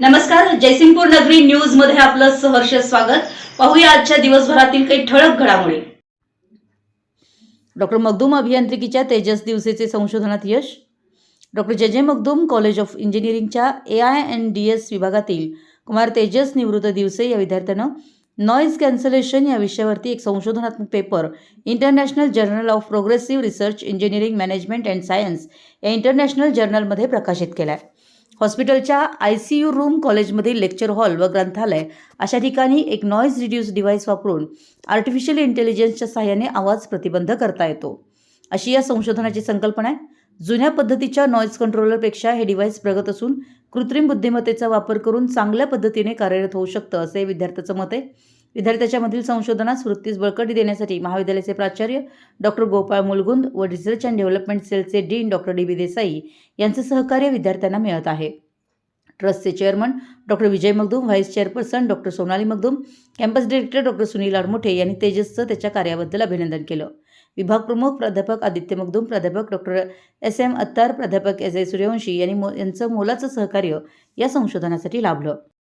नमस्कार जयसिंगपूर नगरी न्यूजमध्ये आपलं सहर्ष स्वागत. पाहूया आजच्या दिवसभरातील काही ठळक घडामोडी. डॉक्टर मगदूम अभियांत्रिकीच्या तेजस दिवसेचे संशोधनात यश. डॉक्टर जे जे मगदूम कॉलेज ऑफ इंजिनिअरिंगच्या A I N D S विभागातील कुमार तेजस निवृत्त दिवसे या विद्यार्थ्यानं नॉईज कॅन्सलेशन या विषयावरती एक संशोधनात्मक paper international journal of progressive research engineering management and science या इंटरनॅशनल जर्नलमध्ये प्रकाशित केला आहे हॉस्पिटलच्या आय सी यू रूम कॉलेजमधील लेक्चर हॉल व ग्रंथालय अशा ठिकाणी एक नॉईज रिड्यूस डिव्हाइस वापरून आर्टिफिशियल इंटेलिजन्सच्या सहाय्याने आवाज प्रतिबंध करता येतो. अशी या संशोधनाची संकल्पना आहे. जुन्या पद्धतीच्या नॉईज कंट्रोलरपेक्षा हे डिव्हाइस प्रगत असून कृत्रिम बुद्धिमत्तेचा वापर करून चांगल्या पद्धतीने कार्यरत होऊ शकतं असे विद्यार्थ्याचं मत आहे. विद्यार्थ्याच्यामधील संशोधनास वृत्तीस बळकटी देण्यासाठी महाविद्यालयाचे प्राचार्य डॉक्टर गोपाळ मुलगुंद व रिसर्च अँड डेव्हलपमेंट सेलचे dean doctor D. B. Desai यांचं सहकार्य विद्यार्थ्यांना मिळत आहे. ट्रस्टचे chairman doctor Vijay Magdum vice chairperson doctor Sonali Magdum campus director doctor Sunil Admothe यांनी तेजसचं त्याच्या कार्याबद्दल अभिनंदन केलं. विभाग प्रमुख प्राध्यापक आदित्य मगदूम प्राध्यापक डॉक्टर एस. एम. अत्तार प्राध्यापक एस. ए सूर्यवंशी यांनी मो यांचं मोलाचं सहकार्य या संशोधनासाठी लाभलं.